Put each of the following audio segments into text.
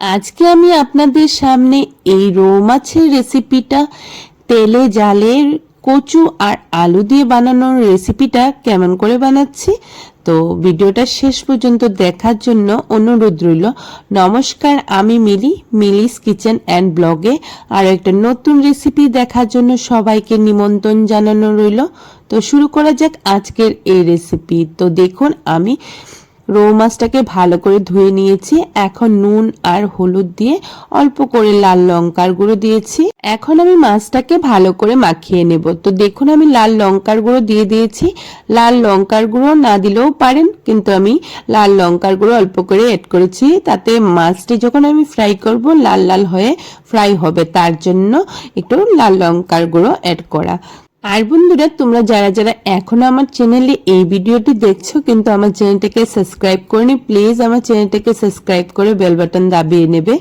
আজকে আমি আপনাদের সামনে এই রৌ মাছের রেসিপিটা তেলে জালের কচু আর আলু দিয়ে বানানোর রেসিপিটা কেমন করে বানাচ্ছি? তো ভিডিওটা শেষ পর্যন্ত দেখার জন্য অনুরোধ রইল। নমস্কার, আমি মিলি, মিলিস কিচেন অ্যান্ড ব্লগে আর একটা নতুন রেসিপি দেখার জন্য সবাইকে নিমন্ত্রণ জানানো রইল। তো শুরু করা যাক আজকের এই রেসিপি। তো দেখুন, আমি রৌ মাছটাকে ভালো করে ধুয়ে নিয়েছি। এখন নুন আর হলুদ দিয়ে অল্প করে লাল লঙ্কার গুঁড়ো দিয়েছি। এখন আমি মাছটাকে ভালো করে মাখিয়ে নেব। তো দেখুন, আমি লাল লঙ্কার গুঁড়ো দিয়ে দিয়েছি। লাল লঙ্কার গুঁড়ো না দিলেও পারেন, কিন্তু আমি লাল লঙ্কার গুঁড়ো অল্প করে অ্যাড করেছি। তাতে মাছটি যখন আমি ফ্রাই করব, লাল লাল হয়ে ফ্রাই হবে। তার জন্য একটু লাল লঙ্কার গুঁড়ো অ্যাড করা। আর বন্ধুরা, তোমরা যারা যারা এখনও আমার চ্যানেলে এই ভিডিওটি দেখছ, কিন্তু আমার চ্যানেলটাকে সাবস্ক্রাইব করেনি প্লিজ আমার চ্যানেলটাকে সাবস্ক্রাইব করে বেল বাটন দাবিয়ে নেবে।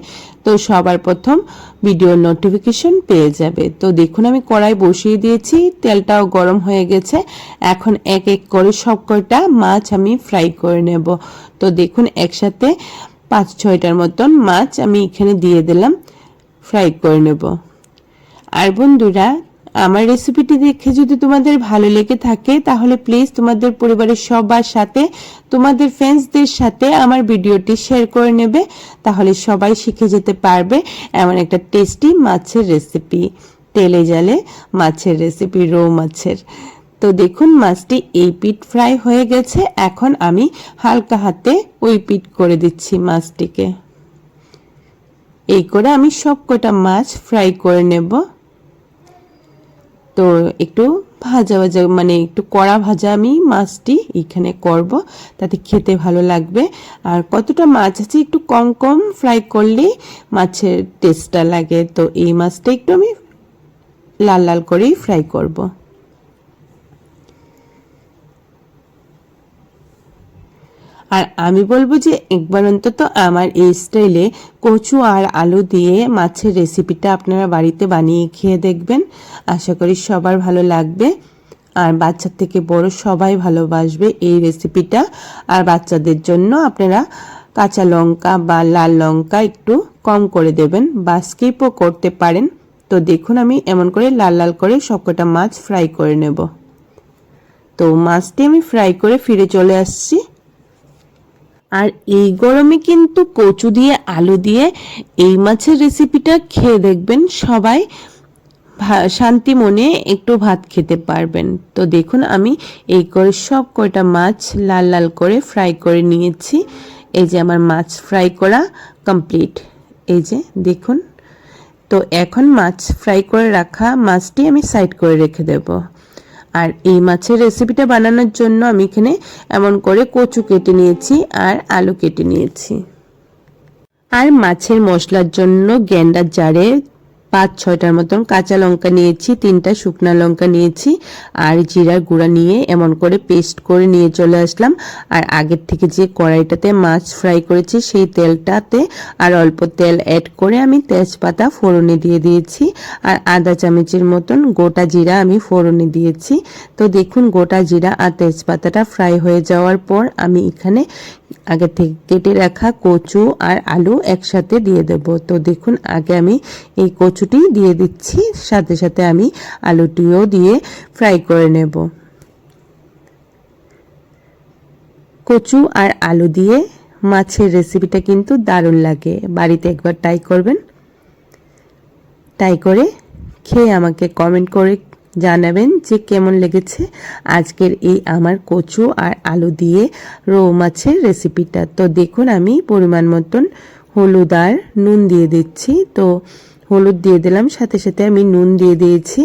তো সবার প্রথম ভিডিওর নোটিফিকেশন পেয়ে যাবে। তো দেখুন, আমি কড়াই বসিয়ে দিয়েছি, তেলটাও গরম হয়ে গেছে। এখন এক এক করে সব কয়টা মাছ আমি ফ্রাই করে নেব। তো দেখুন, একসাথে পাঁচ ছয়টার মতন মাছ আমি এখানে দিয়ে দিলাম ফ্রাই করে নেব। আর বন্ধুরা আমার রেসিপিটি দেখে যদি তোমাদের ভালো লেগে থাকে, তাহলে প্লিজ তোমাদের পরিবারের সবার সাথে, তোমাদের ফ্রেন্ডসদের সাথে আমার ভিডিওটি শেয়ার করে নেবে। তাহলে সবাই শিখে যেতে পারবে এমন একটা টেস্টি মাছের রেসিপি তেলে জালে মাছের রেসিপি রৌ মাছের। তো দেখুন, মাছটি এই পিঠ ফ্রাই হয়ে গেছে। এখন আমি হালকা হাতে ওই পিঠ করে দিচ্ছি মাছটিকে। এই করে আমি সব কটা মাছ ফ্রাই করে নেব। তো একটু ভাজা ভাজা মানে একটু কড়া ভাজা আমি মাছটি এখানে করব, তাতে খেতে ভালো লাগবে। আর কতটা মাছ আছে একটু কম কম ফ্রাই করলেই মাছের টেস্টটা লাগে, তো এই মাছটা একটু আমি লাল লাল করেই ফ্রাই করব। আর আমি বলব যে একবার অন্তত আমার এই স্টাইলে কচু আর আলু দিয়ে মাছের রেসিপিটা আপনারা বাড়িতে বানিয়ে খেয়ে দেখবেন। আশা করি সবার ভালো লাগবে। আর বাচ্চার থেকে বড় সবাই ভালোবাসবে এই রেসিপিটা। আর বাচ্চাদের জন্য আপনারা কাঁচা লঙ্কা বা লাল লঙ্কা একটু কম করে দেবেন বা স্কিপও করতে পারেন। তো দেখুন আমি এমন করে লাল লাল করে সবকটা মাছ ফ্রাই করে নেব। তো মাছটি আমি ফ্রাই করে ফিরে চলে আসছি। আর এই গরমে কিন্তু কচু দিয়ে, আলু দিয়ে এই মাছের রেসিপিটা খেয়ে দেখবেন সবাই। শান্তি মনে একটু ভাত খেতে পারবেন। তো দেখুন, আমি এই করে সব কয়টা মাছ লাল লাল করে ফ্রাই করে নিয়েছি। এই যে আমার মাছ ফ্রাই করা কমপ্লিট এই যে দেখুন, তো এখন মাছ ফ্রাই করে রাখা মাছটি আমি সাইড করে রেখে দেবো। আর এই মাছের রেসিপিটা বানানোর জন্য আমি এখানে এমন করে কচু কেটে নিয়েছি আর আলু কেটে নিয়েছি। আর মাছের মশলার জন্য গ্যান্ডার জারে পাঁচ, ছয়টার মতন কাঁচা লঙ্কা নিয়েছি, তিনটা শুকনা লঙ্কা নিয়েছি, আর জিরার গুঁড়া নিয়ে এমন করে পেস্ট করে নিয়ে চলে আসলাম। আর আগের থেকে যে কড়াইটাতে মাছ ফ্রাই করেছি, সেই তেলটাতে আর অল্প তেল অ্যাড করে আমি তেজপাতা ফোড়নে দিয়ে দিয়েছি। আর আদা চামচের মতন গোটা জিরা আমি ফোড়নে দিয়েছি। তো দেখুন, গোটা জিরা আর তেজপাতাটা ফ্রাই হয়ে যাওয়ার পর আমি এখানে আগে থেকে কেটে রাখা কচু আর আলু একসাথে দিয়ে দেব। তো দেখুন, আগে আমি এই কচুটি দিয়ে দিচ্ছি, সাথে সাথে আমি আলুটিও দিয়ে ফ্রাই করে নেব। কচু আর আলু দিয়ে মাছের রেসিপিটা কিন্তু দারুণ লাগে। বাড়িতে একবার ট্রাই করবেন। ট্রাই করে খেয়ে আমাকে কমেন্ট করে জানাবেন যে কেমন লেগেছে আজকের এই আমার কচু আর আলু দিয়ে রৌ মাছের রেসিপিটা তো দেখুন, আমি পরিমাণ মতন হলুদ আর নুন দিয়ে দিচ্ছি। তো হলুদ দিয়ে দিলাম, সাথে সাথে আমি নুন দিয়ে দিয়েছি।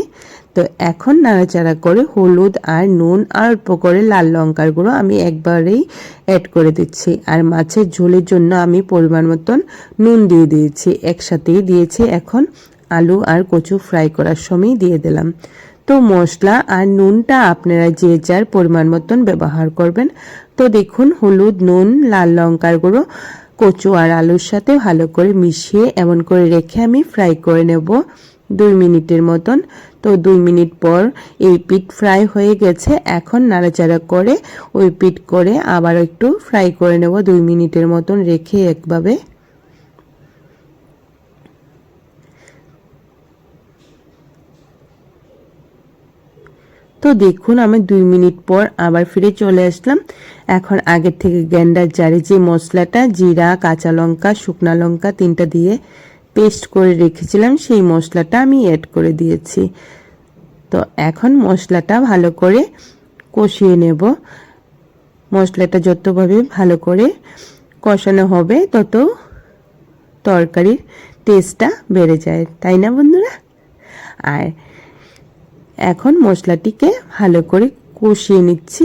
তো এখন নাড়াচাড়া করে হলুদ আর নুন আর অল্প করে লাল লঙ্কার গুঁড়ো আমি একবারেই অ্যাড করে দিচ্ছি। আর মাছের ঝোলের জন্য আমি পরিমাণ মতন নুন দিয়ে দিয়েছি। একসাথেই দিয়েছি। এখন আলু আর কচু ফ্রাই করার সময় দিয়ে দিলাম। তো মশলা আর নুনটা আপনারা যে যার পরিমাণ মতন ব্যবহার করবেন। তো দেখুন, হলুদ, নুন, লাল লঙ্কার গুঁড়ো, কচু আর আলুর সাথে ভালো করে মিশিয়ে এমন করে রেখে আমি ফ্রাই করে নেব দুই মিনিটের মতন। তো দুই মিনিট পর এই পিঠ ফ্রাই হয়ে গেছে। এখন নাড়াচাড়া করে ওই পিঠ করে আবার একটু ফ্রাই করে নেব। দুই মিনিটের মতন রেখে একভাবে তো দেখুন, আমি দুই মিনিট পর আবার ফিরে চলে আসলাম। এখন আগের থেকে গ্যান্ডার জারে যে মশলাটা, জিরা, কাঁচা লঙ্কা, শুকনা লঙ্কা তিনটা দিয়ে পেস্ট করে রেখেছিলাম, সেই মশলাটা আমি অ্যাড করে দিয়েছি। তো এখন মশলাটা ভালো করে কষিয়ে নেব। মশলাটা যতভাবে ভালো করে কষানো হবে, তত তরকারির টেস্টটা বেড়ে যায়। তাই না বন্ধুরা? আর এখন মশলাটিকে ভালো করে কষিয়ে নিচ্ছি।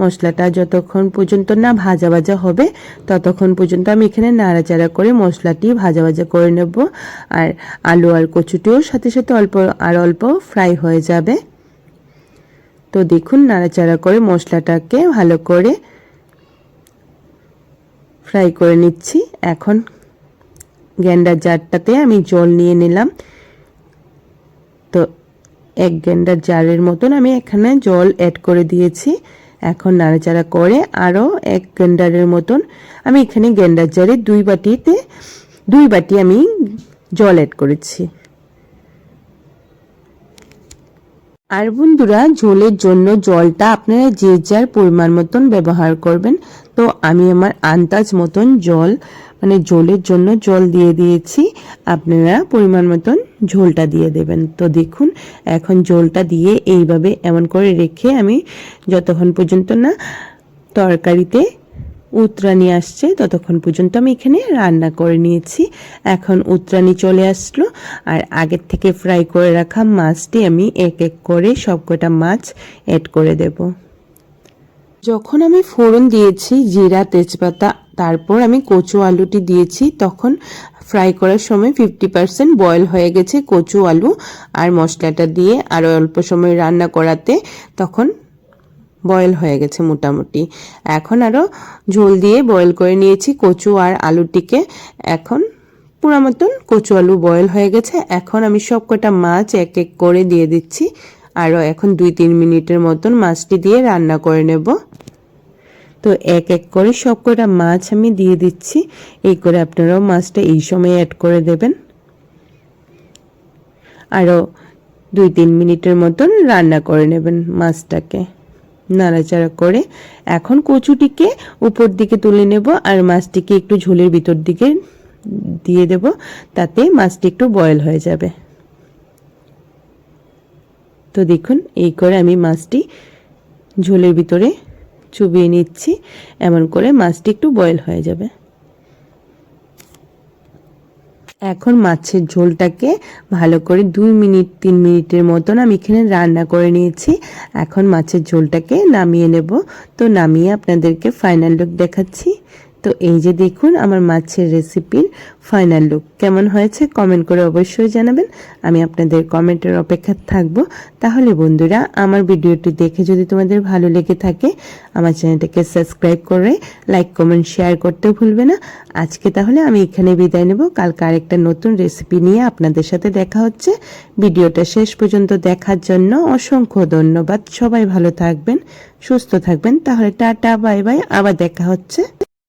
মশলাটা যতক্ষণ পর্যন্ত না ভাজা ভাজা হবে, ততক্ষণ পর্যন্ত আমি এখানে নাড়াচাড়া করে মশলাটি ভাজা ভাজা করে নেব। আর আলু আর কচুটিও সাথে সাথে অল্প আর অল্প ফ্রাই হয়ে যাবে। তো দেখুন, নাড়াচাড়া করে মশলাটাকে ভালো করে ফ্রাই করে নিচ্ছি। এখন গ্যান্ডার জারটাতে আমি জল নিয়ে নিলাম। তো এক গ্যান্ডার জারের মতন আমি এখানে জল অ্যাড করে দিয়েছি। এখন নাড়াচাড়া করে আরও এক গ্যান্ডারের মতন আমি এখানে গ্যান্ডার জারে দুই বাটিতে, দুই বাটি আমি জল অ্যাড করেছি। আর বন্ধুরা, ঝোলের জন্য জলটা আপনারা যে যার পরিমাণ মতন ব্যবহার করবেন, তো আমি আমার আন্দাজ মতন জল মানে ঝোলের জন্য জল দিয়ে দিয়েছি। আপনারা পরিমাণ মতন ঝোলটা দিয়ে দেবেন। তো দেখুন, এখন ঝোলটা দিয়ে এইভাবে এমন করে রেখে আমি যতক্ষণ পর্যন্ত না তরকারিতে উতরানি আসছে, ততক্ষণ পর্যন্ত আমি এখানে রান্না করে নিয়েছি। এখন উতরানি চলে আসলো। আর আগের থেকে ফ্রাই করে রাখা মাছটি আমি এক এক করে সবকটা মাছ অ্যাড করে দেব। যখন আমি ফোড়ন দিয়েছি, জিরা, তেজপাতা তারপর আমি কচু আলুটি দিয়েছি। তখন ফ্রাই করার সময় ফিফটি পার্সেন্ট বয়েল হয়ে গেছে কচু আলু আর মশলাটা দিয়ে আরও অল্প সময় রান্না করাতে। তখন বয়েল হয়ে গেছে মোটামুটি। এখন আরও ঝোল দিয়ে বয়েল করে নিয়েছি কচু আর আলুটিকে। এখন পুরো মতন কচু আলু বয়েল হয়ে গেছে। এখন আমি সব কটা মাছ এক এক করে দিয়ে দিচ্ছি। আরও এখন দুই তিন মিনিটের মতন মাছটি দিয়ে রান্না করে নেব। তো এক এক করে সব কটা মাছ আমি দিয়ে দিচ্ছি। এই করে আপনারাও মাছটা এই সময় অ্যাড করে দেবেন। আরও দুই তিন মিনিটের মতন রান্না করে নেবেন মাছটাকে। নাড়াচাড়া করে এখন কচুটিকে উপর দিকে তুলে নেব আর মাছটিকে একটু ঝোলের ভিতর দিকে দিয়ে দেব তাতে মাছটি একটু বয়েল হয়ে যাবে। তো দেখুন, এই করে আমি মাছটি ঝোলের ভিতরে চুবিয়ে নিচ্ছি। এমন করে মাছটি একটু বয়েল হয়ে যাবে। এখন মাছের ঝোলটাকে ভালো করে দুই মিনিট, তিন মিনিটের মতন আমি এখানে রান্না করে নিয়েছি। এখন মাছের ঝোলটাকে নামিয়ে নেব। তো নামিয়ে আপনাদেরকে ফাইনাল লুক দেখাচ্ছি। তো এই যে দেখুন আমার মাছের রেসিপির ফাইনাল লুক। কেমন হয়েছে কমেন্ট করে অবশ্যই জানাবেন। আমি আপনাদের কমেন্টের অপেক্ষা থাকব। তাহলে বন্ধুরা, আমার ভিডিওটি দেখে যদি তোমাদের ভালো লেগে থাকে, আমার চ্যানেলটাকে সাবস্ক্রাইব করে লাইক, কমেন্ট, শেয়ার করতেও ভুলবে না। আজকে তাহলে আমি এখানে বিদায় নেব। কালকে আরেকটা নতুন রেসিপি নিয়ে আপনাদের সাথে দেখা হচ্ছে। ভিডিওটা শেষ পর্যন্ত দেখার জন্য অসংখ্য ধন্যবাদ। সবাই ভালো থাকবেন, সুস্থ থাকবেন। তাহলে টাটা, বাই বাই। আবার দেখা হচ্ছে।